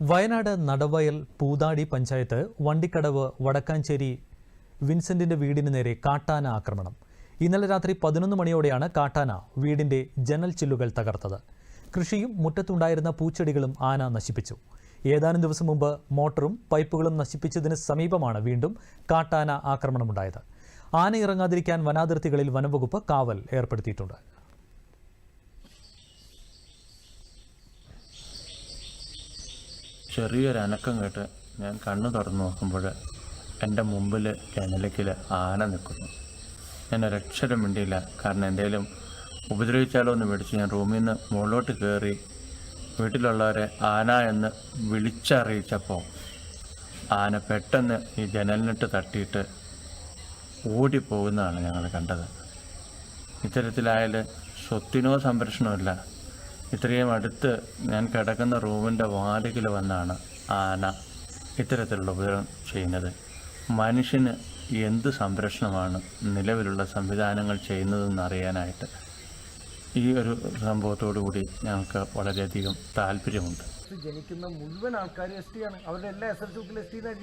വയനാട് നടവയൽ പൂതാടി പഞ്ചായത്ത് വണ്ടിക്കടവ് വടക്കാഞ്ചേരി വിൻസെന്റിന്റെ വീടിന് നേരെ കാട്ടാന ആക്രമണം. ഇന്നലെ രാത്രി പതിനൊന്ന് മണിയോടെയാണ് കാട്ടാന വീടിന്റെ ജനൽ ചില്ലുകൾ തകർത്തത്. കൃഷിയും മുറ്റത്തുണ്ടായിരുന്ന പൂച്ചെടികളും ആന നശിപ്പിച്ചു. ഏതാനും ദിവസം മുമ്പ് മോട്ടറും പൈപ്പുകളും നശിപ്പിച്ചതിന് സമീപമാണ് വീണ്ടും കാട്ടാന ആക്രമണമുണ്ടായത്. ആന ഇറങ്ങാതിരിക്കാൻ വനാതിർത്തികളിൽ വനംവകുപ്പ് കാവൽ ഏർപ്പെടുത്തിയിട്ടുണ്ട്. ചെറിയൊരു അനക്കം കേട്ട് ഞാൻ കണ്ണു തുറന്നു നോക്കുമ്പോൾ എന്റെ മുമ്പിൽ ജനലക്കിൽ ആന നിൽക്കുന്നു. ഞാൻ ഒരക്ഷരം മിണ്ടിയില്ല. കാരണം എന്തേലും ഉപദ്രവിച്ചാലോ എന്ന് മേടിച്ച് ഞാൻ റൂമിൽ നിന്ന് മുകളിലോട്ട് കയറി വീട്ടിലുള്ളവരെ ആന എന്ന് വിളിച്ചറിയിച്ചപ്പോൾ ആന പെട്ടെന്ന് ഈ ജനലിനിട്ട് തട്ടിയിട്ട് ഓടിപ്പോകുന്നതാണ് ഞങ്ങൾ കണ്ടത്. ഇത്തരത്തിലായാൽ സ്വത്തിനോ സംരക്ഷണമില്ല ഇത്രയും അടുത്ത് ഞാൻ കിടക്കുന്ന റൂമിന്റെ വാതിക്കൽ വന്നാണ് ആന ഇത്തരത്തിലുള്ള ഉപദ്രവം ചെയ്യുന്നത്. മനുഷ്യന് എന്ത് സംരക്ഷണമാണ് നിലവിലുള്ള സംവിധാനങ്ങൾ ചെയ്യുന്നതെന്ന് അറിയാനായിട്ട്? ഈ ഒരു സംഭവത്തോടു കൂടി ഞങ്ങൾക്ക് വളരെയധികം താല്പര്യമുണ്ട്. ജനിക്കുന്ന മുഴുവൻ ആൾക്കാരും എസ് ടി ആണ്. അവരുടെ എല്ലാ S L C S T